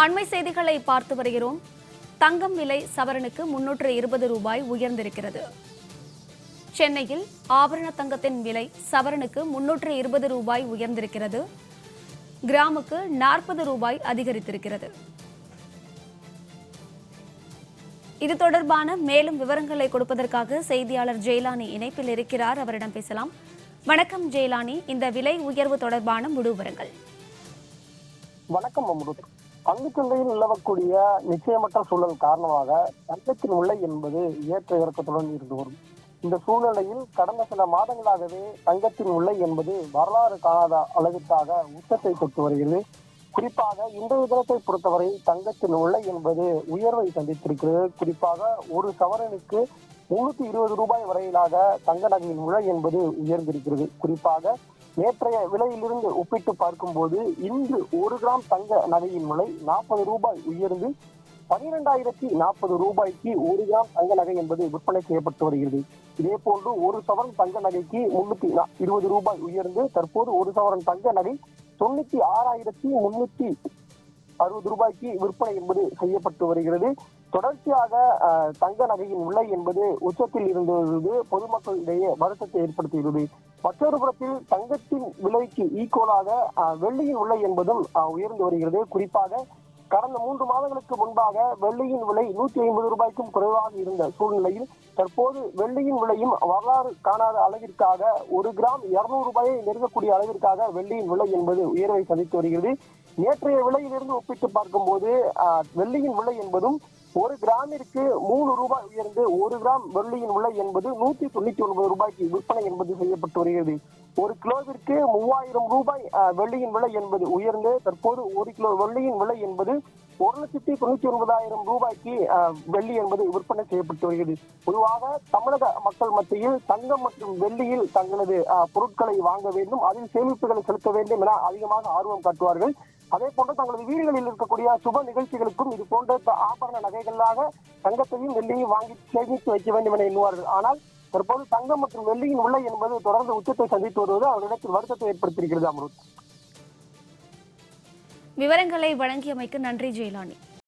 அண்மை செய்திகளை பார்த்து வருகிறோம். தங்கம் விலை சவரனுக்கு முன்னூற்று இருபது ரூபாய் உயர்ந்திருக்கிறது. சென்னையில் ஆபரண தங்கத்தின் விலை சவரனுக்கு முன்னூற்று இருபது ரூபாய் உயர்ந்திருக்கிறது. கிராமுக்கு நாற்பது ரூபாய் அதிகரித்திருக்கிறது. இது தொடர்பான மேலும் விவரங்களை கொடுப்பதற்காக செய்தியாளர் ஜெயலானி இணைப்பில் இருக்கிறார். அவரிடம் பேசலாம். வணக்கம் ஜெயலானி. இந்த விலை உயர்வு தொடர்பான முழு விவரங்கள். வணக்கம் பங்குச்சந்தையில் நிலவக்கூடிய நிச்சயமற்ற சூழல் காரணமாக தங்கத்தின் விலை என்பது ஏற்ற இறக்கத்துடன் இருந்து வரும். இந்த சூழ்நிலையில் கடந்த சில மாதங்களாகவே தங்கத்தின் விலை என்பது வரலாறு காணாத அளவிற்காக உச்சத்தை தொட்டு வருகிறது. குறிப்பாக இன்றைய தினத்தை பொறுத்தவரை தங்கத்தின் விலை என்பது உயர்வை சந்தித்திருக்கிறது. குறிப்பாக ஒரு சவரனுக்கு முன்னூத்தி இருபது ரூபாய் வரையிலாக தங்க நகையின் விலை என்பது உயர்ந்திருக்கிறது. குறிப்பாக நேற்றைய விலையிலிருந்து ஒப்பிட்டு பார்க்கும்போது இன்று ஒரு கிராம் தங்க நகையின் விலை நாற்பது ரூபாய் உயர்ந்து பனிரெண்டாயிரத்தி நாற்பது ரூபாய்க்கு ஒரு கிராம் தங்க நகை என்பது விற்பனை செய்யப்பட்டு வருகிறது. இதே போன்று ஒரு சவரன் தங்க நகைக்கு முன்னூத்தி நா- இருபது ரூபாய் உயர்ந்து தற்போது ஒரு சவரன் தங்க நகை தொண்ணூத்தி ஆறாயிரத்தி முன்னூத்தி அறுபது ரூபாய்க்கு விற்பனை என்பது செய்யப்பட்டு வருகிறது. தொடர்ச்சியாக தங்க நகையின் விலை என்பது உச்சத்தில் இருந்தது. பொதுமக்களிடையே வருத்தத்தை ஏற்படுத்தியுள்ளது. மற்றொரு புறத்தில் தங்கத்தின் விலைக்கு ஈக்குவலாக வெள்ளியின் விலை என்பதும் உயர்ந்து வருகிறது. குறிப்பாக கடந்த மூன்று மாதங்களுக்கு முன்பாக வெள்ளியின் விலை நூத்தி ஐம்பது ரூபாய்க்கும் குறைவாக இருந்த சூழ்நிலையில் தற்போது வெள்ளியின் விலையும் வரலாறு காணாத அளவிற்காக ஒரு கிராம் இருநூறு ரூபாயை நெருங்கக்கூடிய அளவிற்காக வெள்ளியின் விலை என்பது உயர்வை சந்தித்து வருகிறது. நேற்றைய விலையிலிருந்து ஒப்பிட்டு பார்க்கும்போது வெள்ளியின் விலை என்பதும் ஒரு கிராமிற்கு மூணு ரூபாய் உயர்ந்து ஒரு கிராம் வெள்ளியின் விலை என்பது நூத்தி தொண்ணூத்தி ஒன்பது ரூபாய்க்கு விற்பனை என்பது செய்யப்பட்டு வருகிறது. ஒரு கிலோவிற்கு மூவாயிரம் ரூபாய் வெள்ளியின் விலை என்பது உயர்ந்து தற்போது ஒரு கிலோ வெள்ளியின் விலை என்பது ஒரு லட்சத்தி தொண்ணூத்தி ஒன்பதாயிரம் ரூபாய்க்கு வெள்ளி என்பது விற்பனை செய்யப்பட்டு வருகிறது. பொதுவாக தமிழக மக்கள் மத்தியில் தங்கம் மற்றும் வெள்ளியில் தங்களது பொருட்களை வாங்க வேண்டும் அதில் சேமிப்புகளை செலுத்த வேண்டும் என அதிகமாக ஆர்வம் காட்டுவார்கள். அதே போன்று தங்களது வீடுகளில் இருக்கக்கூடிய சுப நிகழ்ச்சிகளுக்கும் இது போன்ற ஆபரண நகைகளாக தங்கத்தையும் வெள்ளியையும் வாங்கி சேமித்து வைக்க வேண்டும் என எண்ணுவார்கள். ஆனால் தற்போது தங்கம் மற்றும் வெள்ளியின் விலை என்பது தொடர்ந்து உச்சத்தை சந்தித்து வருவது அவரிடத்தில் வருத்தத்தை ஏற்படுத்தியிருக்கிறது அமருத். விவரங்களை வழங்கியமைக்கு நன்றி ஜெயலானி.